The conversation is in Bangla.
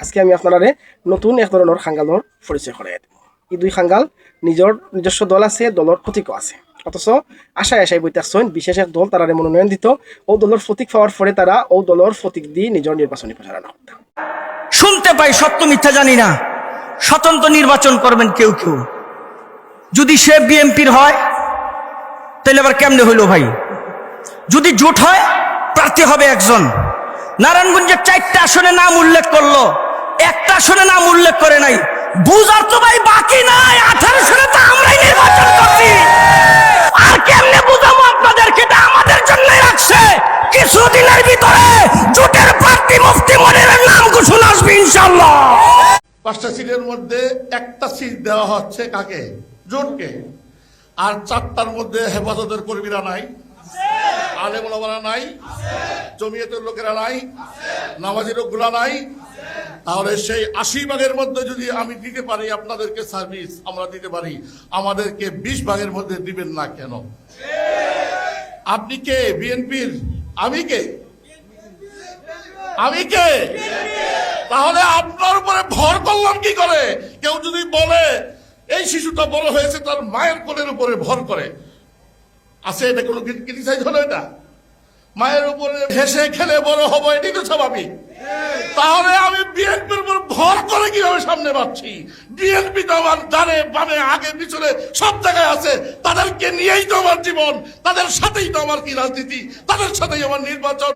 আজকে আমি আপনারা নতুন এক ধরনের খাঙ্গালর পরিচয় করে এই দুই খাঙ্গাল নিজের নিজস্ব দল আছে, দলের প্রতীকও আছে। অথচ আশায় আশায় বইতে আসছেন বিশেষ এক দল তারা মনোনয়ন দিত, ও দলের প্রতীক পাওয়ার পরে তারা ও দলের প্রতীক দিয়ে নিজের নির্বাচনী প্রচারণা করত। শুনতে পাই সত্য মিথ্যা জানি না। স্বতন্ত্র নির্বাচন করবেন কেউ কেউ। যদি সে বিএমপির হয়, তাহলে আবার কেমনে হইল ভাই? যদি জোট হয়, প্রার্থী হবে একজন। নারায়ণগঞ্জের চারটা আসনে নাম উল্লেখ করল। একটা আসনে নাম উল্লেখ করে নাই। বুঝার তো ভাই বাকি নাই, আঠারো সনে তো আমরাই নির্বাচন করছি। আর কেমনে বুঝাবো আপনাদেরকে? এটা আমাদের জন্যই রাখছে কিছুদিনের ভিতরে জোটের প্রার্থী মুফতি মনিরের নাম ঘোষণা আসবে ইনশাল্লাহ পাঁচটা সিটের মধ্যে একটা সিট দেওয়া হচ্ছে কাকে? জোটকে। আর চারটার মধ্যে হেফাজতের কর্মীরা নাই। আলেমুলামারা নাই। জমিয়তের লোকেরা নাই। নামাজি লোকগুলা নাই। তাহলে সেই আশি ভাগের মধ্যে যদি আমি দিতে পারি, আপনাদেরকে সার্ভিস আমরা দিতে পারি। আমাদেরকে বিশ ভাগের মধ্যে দিবেন না কেন? আপনি কে? বিএনপির? আমি কে? আমি কে? তাহলে আপনার উপরে ভর করলাম কি করে? কেউ যদি বলে, এই শিশুটা বড় হয়েছে, তার মায়ের কোলের উপরে ভর করে। আছে এটা কোনো ক্রিটিসাইজ হলো এটা? মায়ের উপরে হেসে খেলে বড় হব, এটাই তো স্বাভাবিক। তাহলে আমি বিএনপির উপর ভর করে কীভাবে সামনে পাচ্ছি বিএনপি তো আমার দাঁড়ে বামে আগে পিছনে সব জায়গায় আছে। তাদেরকে নিয়েই তো আমার জীবন, তাদের সাথেই তো আমার কি রাজনীতি, তাদের সাথেই আমার নির্বাচন।